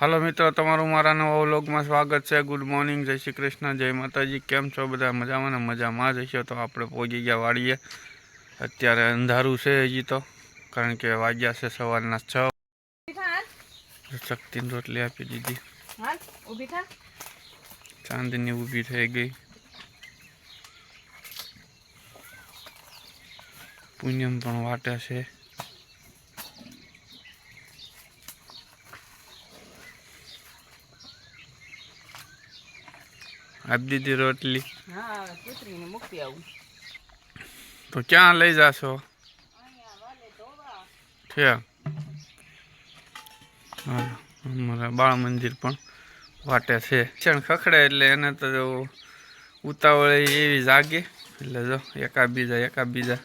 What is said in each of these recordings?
હાલો મિત્રો તમારું મારા નવા વ્લોગમાં સ્વાગત છે. ગુડ મોર્નિંગ જય શ્રી કૃષ્ણ જય માતાજી. કેમ છો બધા? મજામાં ને? મજામાં જ હશો? તો આપણે પહોંચી ગયા વાડીએ. અત્યારે અંધારું છે હજી તો કારણ કે વાગ્યા છે સવારના છ. શક્તિની રોટલી આપી દીધી. ચાંદની ઊભી થઈ ગઈ. પુણ્યમ પણ વાટે છે. આપી દીધી રોટલી. તો ક્યાં લઈ જાશો? અમારા બાળ મંદિર પણ વાટે છે. શિક્ષણ ખખડે એટલે એને તો ઉતાવળ એવી જાગે. એટલે જો એકા બીજા એકા બીજા.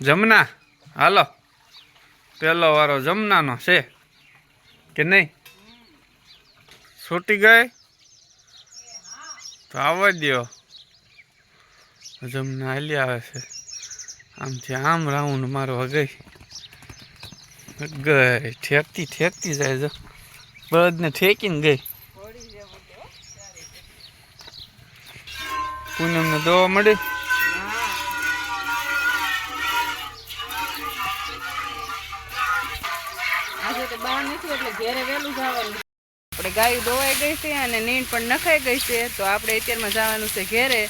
જમના? હાલો. પહેલો વારો જમનાનો છે કે નહીં? છૂટી ગઈ? આવવા દ્યો. જમને હાલી આવે છે. આમથી આમ રાઉન્ડ મારવા ગઈ ગઈ ઠેકતી ઠેકતી જાય જો. બળદને ઠેકીને ગઈ. પૂનમને દવા મળી? ઘેરે વહેલું જવાનું આપણે ગાય દોવાઈ ગઈ છે અને નીંદ પણ નખાઈ ગઈ છે તો આપણે અત્યારમાં જવાનું છે ઘેરે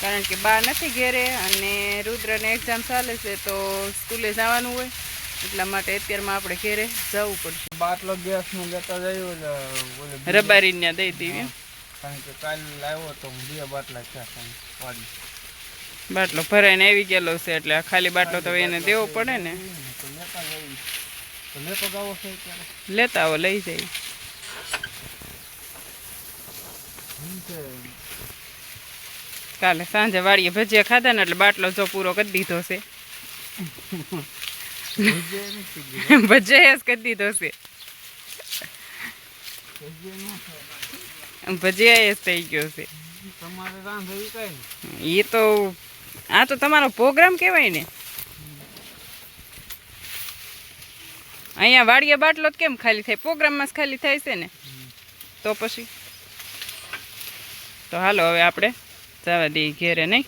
કારણ કે બા નથી ઘેરે અને રુદ્રને એક્ઝામ ચાલે છે તો સ્કૂલે જવાનું હોય એટલા માટે અત્યારમાં આપણે ઘેરે જવું પડશે. બાટલો ગેસનું લેતા રબારી રબારીને દઈ દીધી કારણ કે કાલ લાવ્યો તો હું બે બાટલા થયા બાટલો ભરાઈને આવી ગયેલો છે એટલે આ ખાલી બાટલો તો એને દેવો પડે ને? લેતા જઈ તો લેતો જાવો છે અત્યારે. લેતા આવો લઈ જાય શું છે કાલે સાંજે વાડીએ ભજીયા ખાધા ને એટલે બાટલો જો પૂરો કરી દીધો છે. ભજીયા જ કરી દીધો છે. ભજીયા જ થઈ ગયો છે. એ તો આ તો તમારો પ્રોગ્રામ કહેવાય ને. અહીંયા વાડીએ બાટલો જ કેમ ખાલી થાય? પ્રોગ્રામમાં જ ખાલી થાય છે ને? તો પછી? તો હાલો હવે આપણે જવા દઈએ ઘેરે નહીં?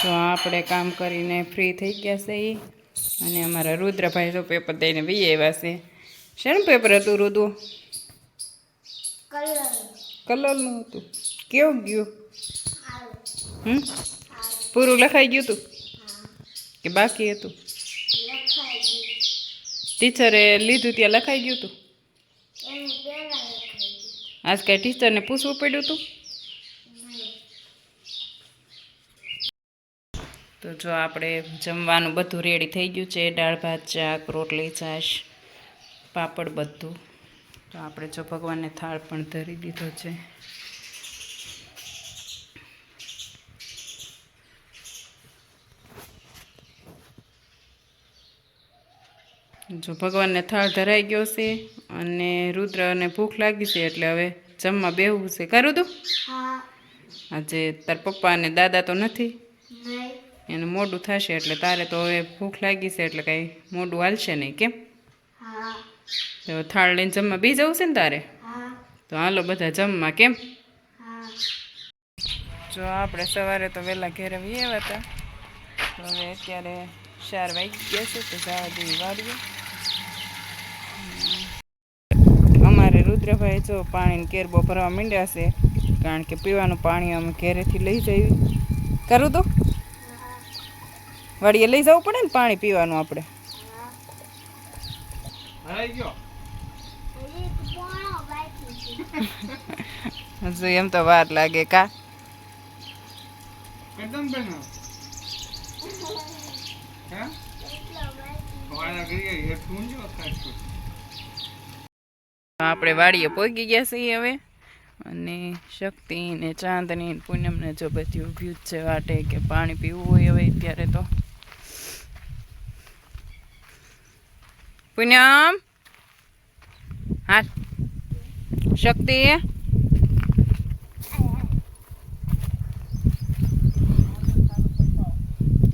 જો આપણે કામ કરીને ફ્રી થઈ ગયા છે એ અને અમારા રુદ્રભાઈ તો પેપર દઈને બી આવ્યા છે. શેનું પેપર હતું રુદુ? કલરનું હતું. કેવું ગયું? હમ? પૂરું લખાઈ ગયું હતું કે બાકી હતું? ટીચરે લીધું ત્યાં લખાઈ ગયું હતું આજ કાંઈ ટીચરને પૂછવું પડ્યું હતું તો જો આપણે જમવાનું બધું રેડી થઈ ગયું છે, દાળ ભાત, શાક, રોટલી, છાશ, પાપડ બધું. તો આપણે જો ભગવાનને થાળ પણ ધરી દીધો છે. જો ભગવાનને થાળ ધરાઈ ગયો છે અને રુદ્રને ભૂખ લાગી છે એટલે હવે જમવા બેહવું છે. કરું તું? આજે તાર પપ્પા અને દાદા તો નથી. એને મોડું થશે એટલે તારે તો હવે ભૂખ લાગી છે એટલે કાંઈ મોડું હાલશે નહીં કેમ? તો થાળ લઈને જમવા બી જવું છે ને તારે? તો હાલો બધા જમવા કેમ? જો આપણે સવારે તો વહેલા ઘેરે આવ્યા હતા. હવે અત્યારે ચાર વાગી ગયા છે તો જવા જેવી વાડીએ અમારે રુદ્રભાઈ જો પાણીની કેર ભરવા માંડ્યા છે, કારણ કે પીવાનું પાણી અમે ઘેરેથી લઈ જઈએ. કરું તો? વાડીએ લઈ જવું પડે ને પાણી પીવાનું આપણે? હજુ એમ તો વાર લાગે કા? હા વાળા કરી હેઠું જો ખાશું આપણે વાડીએ પહોંચી ગયા છીએ હવે. અને શક્તિ ને ચાંદની, પૂનમને જો બધી ઉભ્યું છે વાટે કે પાણી પીવું હોય હવે અત્યારે તો. પૂનમ! હા શક્તિ?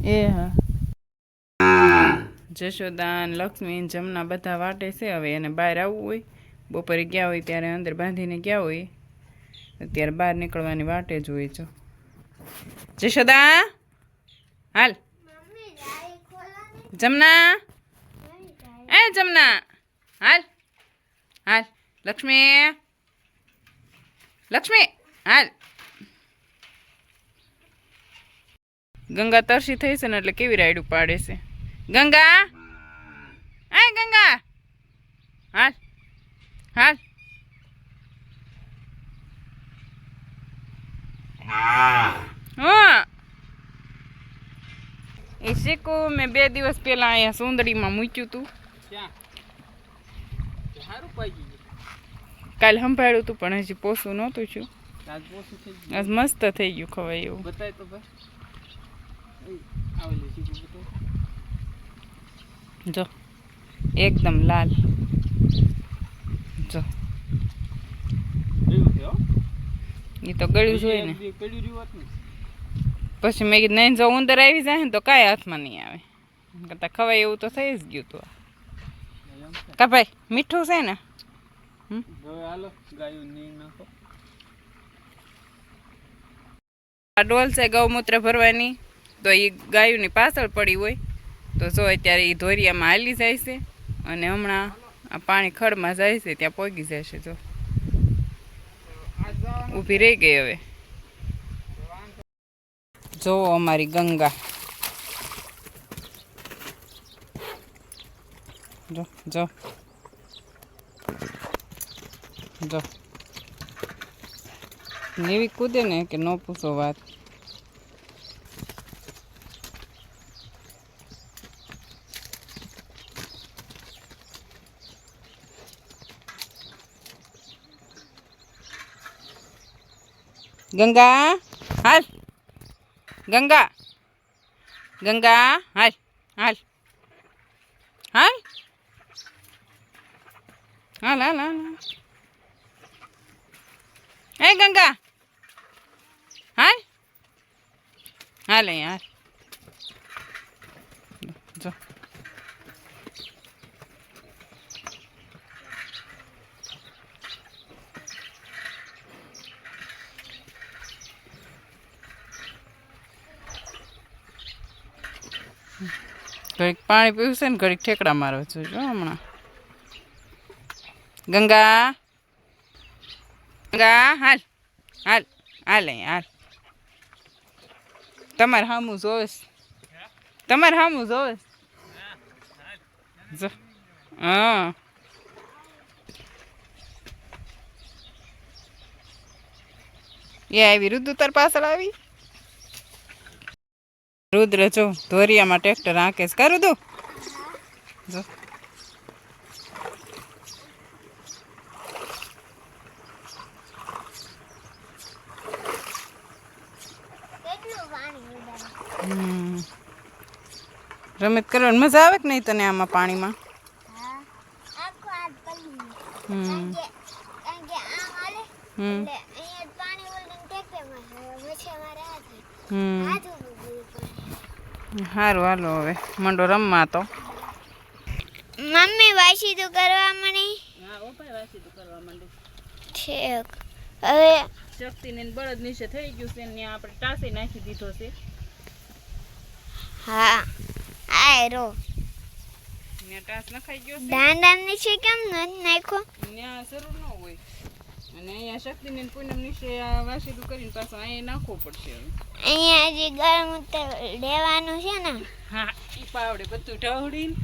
એ હા. જશોદાન લક્ષ્મી જમના બધા વાટે છે હવે એને બહાર આવવું હોય. બપોરે ગયા હોય ત્યારે અંદર બાંધીને ગયા હોય, અત્યારે બહાર નીકળવાની વાટે જ હોય છો. જશોદા, હાલ. જમના? એ જમના. હાલ. હાલ. લક્ષ્મી. લક્ષ્મી, હાલ. ગંગા તરસી થઈ છે ને એટલે કેવી રાઈડ પાડે છે. ગંગા? એ ગંગા. હાલ. હાલ હા. એ શીકુ મેં બે દિવસ પહેલા અહીંયા સુંદડીમાં મૂક્યું હતું સારું કાલે સંભાળ્યું હતું પણ હજી પોસું નહોતું છું આજ મસ્ત થઈ ગયું ખવાય એવું. બતાય તો ભાઈ જો એકદમ લાલ. જો. એ તો ગળ્યું જોઈએ ને. પછી મેં કીધું નહીં જો ઉંદર આવી જાય ને તો કાંઈ હાથમાં નહીં આવે. કરતાં ખવાય એવું તો થઈ જ ગયું હતું કા ભાઈ મીઠું છે ને? ડોલ છે ગૌમૂત્ર ભરવાની. તો એ ગાયોની પાછળ પડી હોય. તો જો અત્યારે એ ધોરિયામાં હાલી જાય છે. અને હમણાં આ પાણી ખડમાં જાય છે, ત્યાં પોગી જશે જો. ઊભી રહી ગઈ હવે. જો અમારી ગંગા. જો જો. જો. એવી કૂદે ને કે ન પૂછો વાત. ગંગા હાલ ગંગા ગંગા હાલ હાલ હાલ હાલ હાલ હાલ એ ગંગા હાલ હાલ યાર જો ઘડીક પાણી પીવું છે ને ઘડીક ઠેકડા મારો છું જો હમણાં. ગંગા. ગંગા, હાલ હાલ હાલ અહીં, હાલ. તમારે હામું જોવેશ તમારે હામું જોવેશ જો, હા. એ આવી રુદ્ર તાર પાછળ આવી? રુદ્ર જો ધોરિયામાં ટ્રેક્ટર હાંકે છે કરું તું જો. હમ. રમત કરવાની મજા આવે કે નહીં તને આમાં પાણીમાં? હમ. હમ. હમ સારું હાલો હવે. મંડો રમવા તો. મમ્મી વાસી તો કરવા મળી ઠીક. હવે શક્તિને બળદ નીચે થઈ ગયું છે ને આપણે ટાસી નાખી દીધો છે. હા આય રો. ને ટાસ નખાઈ ગયો છે. દાંડા નીચે કેમ નથી નાખ્યો? ત્યાં જરૂર ન અને અહીંયા શક્તિને પૂનમ નીચે વાસીદું કરીને પાછું અહીંયા નાખવું પડશે અહીંયા જે ગરમ લેવાનું છે ને. હા એ પાવડે બધું ઢવડીને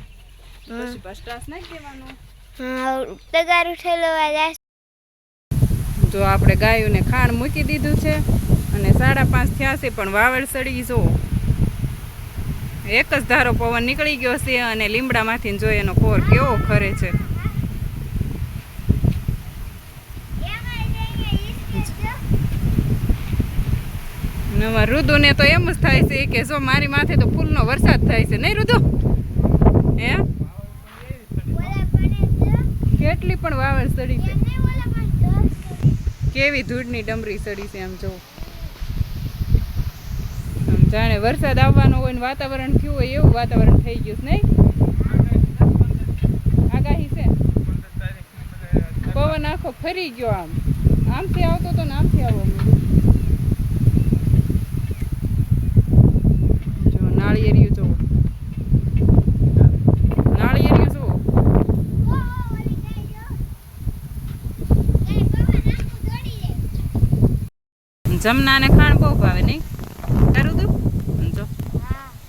પછી પાછું નાખી દેવાનું. હા તગાર આપણે ગાયોને ખાણ મૂકી દીધું છે અને સાડા પાંચ થયા છે પણ વાવડ સડી જો. એક જ ધારો પવન નીકળી ગયો છે અને લીમડામાંથી જો એનો કોર કેવો ખરે છે. ને રુદુને તો એમ જ થાય છે કે જો મારી માથે તો ફૂલનો વરસાદ થાય છે. નહીં રુદુ? હે? કેટલી પણ વાવર સડી છે. કેવી ધૂળની ડમરી સડી છે આમ જોવું જાણે વરસાદ આવવાનો હોય ને વાતાવરણ થયું હોય એવું વાતાવરણ થઈ ગયું છે, નહીં? આગાહી છે. પવન આખો ફરી ગયો આમ. આમથી આવતો તો ને આમથી આવો જમનાને ખાણ બહુ ભાવે નહીં? કરું તું? જો.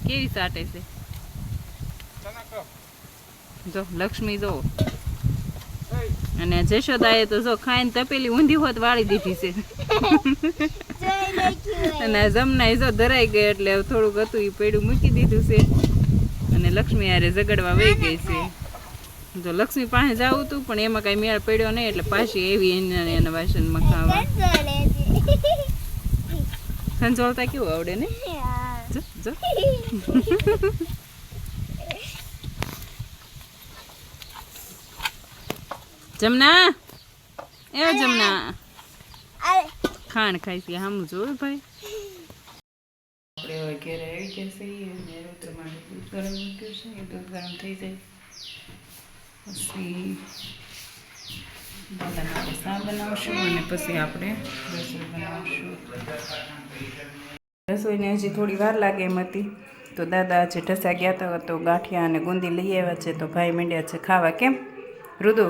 કેવી સાટે છે? જો, લક્ષ્મી જો. અને જશોદાએ તો જો ખાઈને તપેલી ઊંધી હોત વાળી દીધી છે. અને જમના જો ધરાઈ ગઈ એટલે થોડુંક હતું એ પેડું મૂકી દીધું છે. અને લક્ષ્મી યારે ઝઘડવા વહી ગઈ છે. જો લક્ષ્મી પાસે જવું હતું પણ એમાં કઈ મેળ પડ્યો નહીં, એટલે પાછી એવી એના વાસણમાં ખાવા. સંજોલતા કેવું આવડે ને? જો જો. જમના? એ જમના? ખાણ ખાઈ છે હમ જોયું ભાઈ? આપણે વગેરે આવી ગયા છીએ અને માટે દૂધ ગરમ મૂક્યું છે દૂધ ગરમ થઈ જાય. પછી બનાવશું અને પછી આપણે રસોઈ બનાવશું રસોઈને હજી થોડી વાર લાગે એમ હતી. તો દાદા આજે ઢસા ગયા હતા તો ગાંઠિયા અને ગુંદી લઈ આવ્યા છે, તો ભાઈ મંડ્યા છે ખાવા. કેમ? રુદુ?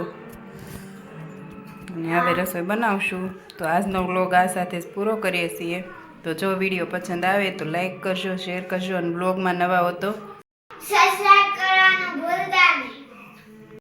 અને હવે રસોઈ બનાવશું. તો આજનો વ્લોગ આ સાથે જ પૂરો કરીએ છીએ. તો જો વીડિયો પસંદ આવે તો લાઈક કરજો, શેર કરજો અને બ્લોગમાં નવા હો સબસ્ક્રાઇબ કરવાનું